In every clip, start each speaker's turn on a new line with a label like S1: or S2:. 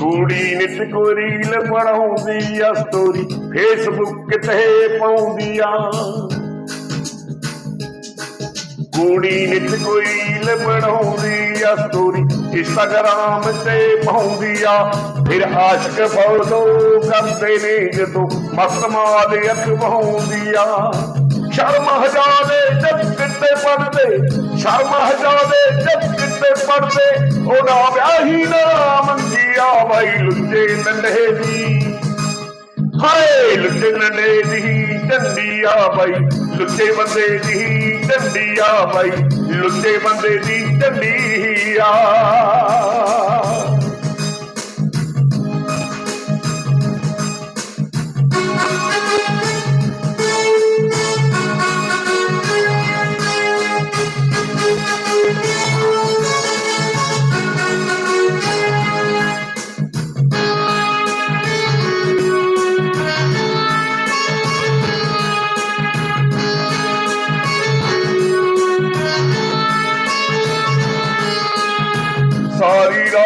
S1: ਕੁੜੀ ਨਿਤ ਕੋਈ ਰੀਲ ਆ ਸਟੋਰੀ ਫੇਸਬੁੱਕ ਤੇ ਪਾਉਂਦੀ ਆ। ਕੁੜੀ ਨਿਤ ਕੋਈ ਰੀਲ ਆ ਸਟੋਰੀ ਇੰਸਟਾਗ੍ਰਾਮ ਤੇ ਪਾਉਂਦੀ ਆ। ਫਿਰ ਆਸ਼ਕ ਫੋਟੋ ਕਰਦੇ ਨੇ ਜਦੋਂ ਮਸਤ ਦੇ ਅੱਖ ਵਹਾਉਂਦੀ ਆ। ਸ਼ਰਮ ਕਿਤੇ ਸ਼ਰਮ ਹਜਾਦੇ ਜਦ ਕਿਤੇ ਪੜਦੇ ਉਹਦਾ ਵਿਆਹੀ ਨਾ ਮੰਗਿਆ ਬਾਈ ਲੁੱਟੇ ਨੰਡੇ ਦੀ। ਹਾਏ ਲੁੱਟੇ ਨੰਡੇ ਦੀ ਝੰਡੀ ਆ ਬਾਈ ਲੁੱਟੇ ਬੰਦੇ ਦੀ ਝੰਡੀ ਆ ਬਾਈ ਲੁੱਟੇ ਬੰਦੇ ਦੀ ਝੰਡੀ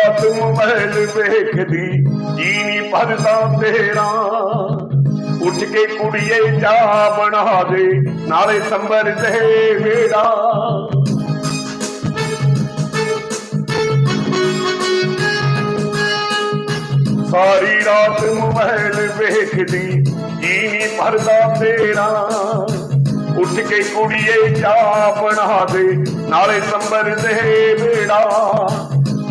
S1: तू महल देख दी जीनी भरदा तेरा। उठ के कुड़िए जा बना दे, नाले संबर दे मेरा। सारी रात महल देख दी जीनी भरदा तेरा। उठ के कुड़िए जा बना दे, नाले संबर दे मेरा।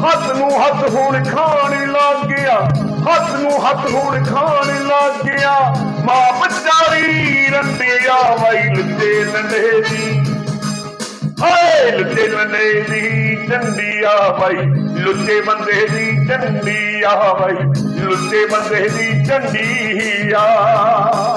S1: ਹੱਥ ਨੂੰ ਹੱਥ ਹੁਣ ਖਾਣ ਲੱਗ ਗਿਆ। ਹੱਥ ਨੂੰ ਹੱਥ ਹੁਣ ਖਾਣ ਲੱਗ ਗਿਆ। ਮਾਂ ਬਚਾਰੀ ਰੰਡਿਆ ਵਾਈ ਲੁੱਟੇ ਲੰਡੇ ਦੀ। ਹਾਏ, ਲੁੱਟੇ ਲੰਡੇ ਦੀ ਚੰਡੀਆ ਬਾਈ ਲੁੱਟੇ ਬੰਦੇ ਦੀ ਚੰਡੀਆ ਬਾਈ ਲੁੱਟੇ ਬੰਦੇ ਦੀ ਚੰਡੀਆ ਆ।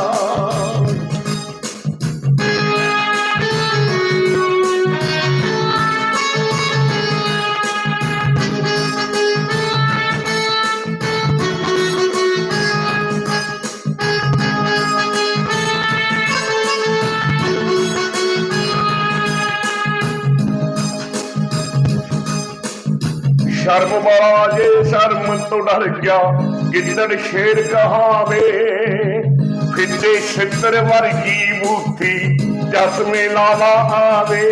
S1: ਵਾਲਾ ਜੇ ਸ਼ਰਮ ਤੋਂ ਡਰ ਗਿਆ ਗਿੱਦੜ ਸ਼ੇਰ ਕਹਾਵੇ ਫਿੱਟੇ ਛਿੱਤਰ ਵਰਗੀ ਬੂਥੀ ਜਸਮੇ ਲਾਵਾ ਆਵੇ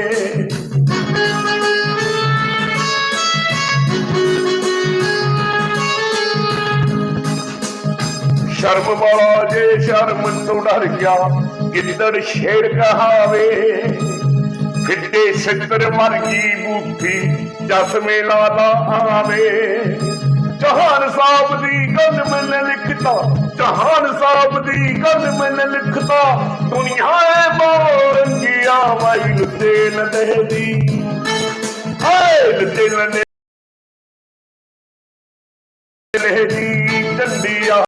S1: ਸ਼ਰਮ ਵਾਲਾ ਜੇ ਸ਼ਰਮ ਤੋਂ ਡਰ ਗਿਆ ਗਿੱਦੜ ਸ਼ੇਰ ਕਹਾਵੇ ਫਿੱਟੇ ਛਿੱਤਰ ਵਰਗੀ ਬੂਥੀ ਜਸਮੇ ਲਾਲਾ ਆਵੇ। ਜਹਾਨ ਸਾਹਿਬ ਦੀ ਗੱਲ ਮੈਨੇ ਲਿਖਤਾ ਜਹਾਨ ਸਾਹਿਬ ਦੀ ਗੱਲ ਮੈਨੇ ਲਿਖਤਾ ਦੁਨੀਆ ਏ ਮੋਰੰਗੀਆ ਵਾਈ ਲੁੱਟੇ ਨਦੇ ਦੀ ਹਾਏ, ਲੁੱਟੇ ਨਦੇ ਦੀ ਚੰਡੀਆ